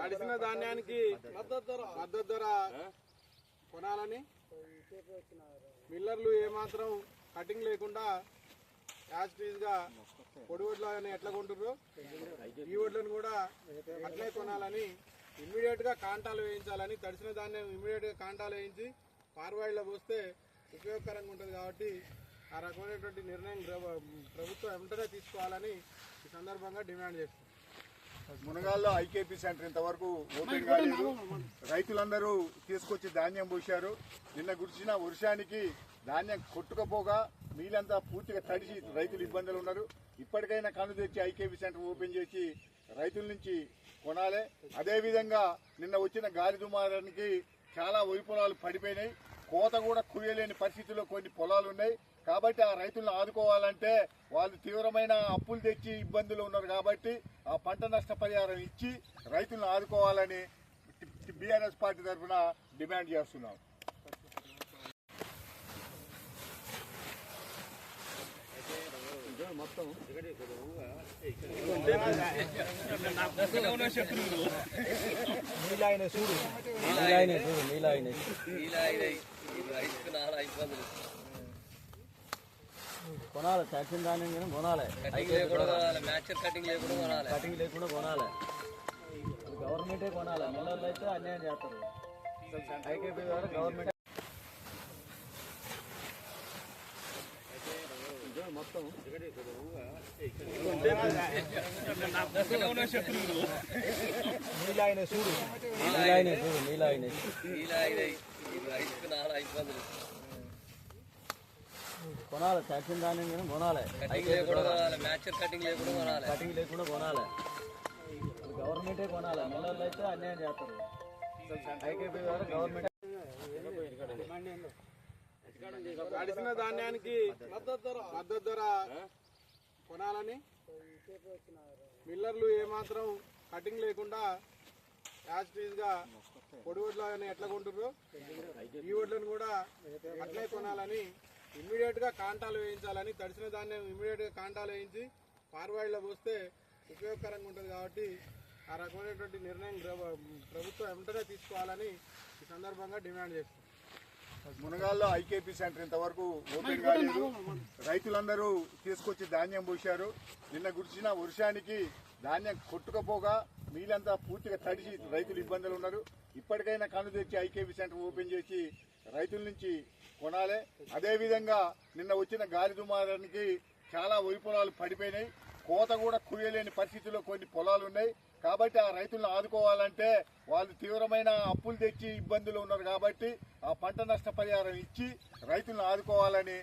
తడిసిన ధాన్యానికి మద్దతు ధర. కొనాలని? మిల్లర్లు ఏమాత్రం కటింగ్ లేకుండా యాజ్టీజ్గా పొడి వడ్లని ఎట్లా కొంటారు ఈ వడ్లను కూడా అట్లే కొనాలని ఇమ్మీడియట్గా కాంటాలు వేయించాలని తడిసిన ధాన్యం ఇమ్మీడియట్గా కాంటాలు వేయించి పార్వాయిలో పోస్తే ఉపయోగకరంగా ఉంటుంది కాబట్టి ఆ రకమైనటువంటి నిర్ణయం ప్రభుత్వం వెంటనే తీసుకోవాలని ఈ సందర్భంగా డిమాండ్ చేస్తుంది. మునగాల్లో ఐకేపీ సెంటర్ ఇంతవరకు ఓపెన్ కాలేదు రైతులందరూ తీసుకొచ్చి ధాన్యం పోశారు. నిన్న గురిచిన వర్షానికి ధాన్యం కొట్టుకపోగా మీలంతా పూర్తిగా తడిసి రైతులు ఇబ్బందులు ఉన్నారు. ఇప్పటికైనా కను తెచ్చి ఐకేపీ సెంటర్ ఓపెన్ చేసి రైతుల నుంచి కొనాలి. అదేవిధంగా నిన్న వచ్చిన గాలి దుమారానికి చాలా వరి పొలాలు పడిపోయినాయి. కోత కూడా కుయ్యలేని పరిస్థితిలో కొన్ని పొలాలు ఉన్నాయి. కాబట్టి ఆ రైతులను ఆదుకోవాలంటే వాళ్ళు తీవ్రమైన అప్పులు తెచ్చి ఇబ్బందులు ఉన్నారు కాబట్టి ఆ పంట నష్టపరిహారం ఇచ్చి రైతులను ఆదుకోవాలని బీఆర్ఎస్ పార్టీ తరఫున డిమాండ్ చేస్తున్నాం. కొనాలి ధాన్యం కానీ కొనాలి. మ్యాచర్ కటింగ్ లేకుండా కొనాలి కటింగ్ లేకుండా కొనాలి. గవర్నమెంటే కొనాలి. మిల్లర్లు అయితే అన్యాయం చేస్తారు. ఐకేపీ ద్వారా గవర్నమెంట్ నీలాయనే చూడు నీలాయనే చాలా ఇబ్బందులు కొనాలి. ధాన్యం కానీ కొనాలి కటింగ్ లేకుండా కొనాలి. గవర్నమెంటే కొనాలి. మిల్లర్లు అయితే అన్యాయం చేస్తారు. గవర్నమెంట్ తడిసిన ధాన్యానికి మద్దతు ధర కొనాలని మిల్లర్లు ఏమాత్రం కటింగ్ లేకుండా యాజ్ పొడి వడ్లని ఎట్లా కొంటుర్రో ఈ వడ్లను కూడా అట్లే కొనాలని ఇమ్మీడియట్గా కాంటాలు వేయించాలని తడిసిన ధాన్యం ఇమ్మీడియట్గా కాంటాలు వేయించి పార్వాయిలో పోస్తే ఉపయోగకరంగా ఉంటుంది కాబట్టి ఆ రకమైనటువంటి నిర్ణయం ప్రభుత్వం వెంటనే తీసుకోవాలని ఈ సందర్భంగా డిమాండ్ చేస్తుంది మునగాల్లో ఐకేపీ సెంటర్ ఇంతవరకు ఓపెన్ కాలేదు. రైతులందరూ తీసుకొచ్చి ధాన్యం పోశారు. నిన్న గురిచిన వర్షానికి ధాన్యం కొట్టుకపోగా మీలంతా పూర్తిగా తడిసి రైతులు ఇబ్బందులు ఉన్నారు. ఇప్పటికైనా కను తెచ్చి ఐకేపీ సెంటర్ ఓపెన్ చేసి రైతుల నుంచి కొనాలి. అదేవిధంగా నిన్న వచ్చిన గాలి దుమారానికి చాలా వరి పొలాలు పడిపోయినాయి. కోత కూడా కుయ్యలేని పరిస్థితిలో కొన్ని పొలాలు ఉన్నాయి. కాబట్టి ఆ రైతులను ఆదుకోవాలంటే వాళ్ళు తీవ్రమైన అప్పులు తెచ్చి ఇబ్బందులు ఉన్నారు కాబట్టి ఆ పంట నష్టపరిహారం ఇచ్చి రైతులను ఆదుకోవాలని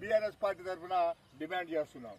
బీఆర్ఎస్ పార్టీ తరఫున డిమాండ్ చేస్తున్నాం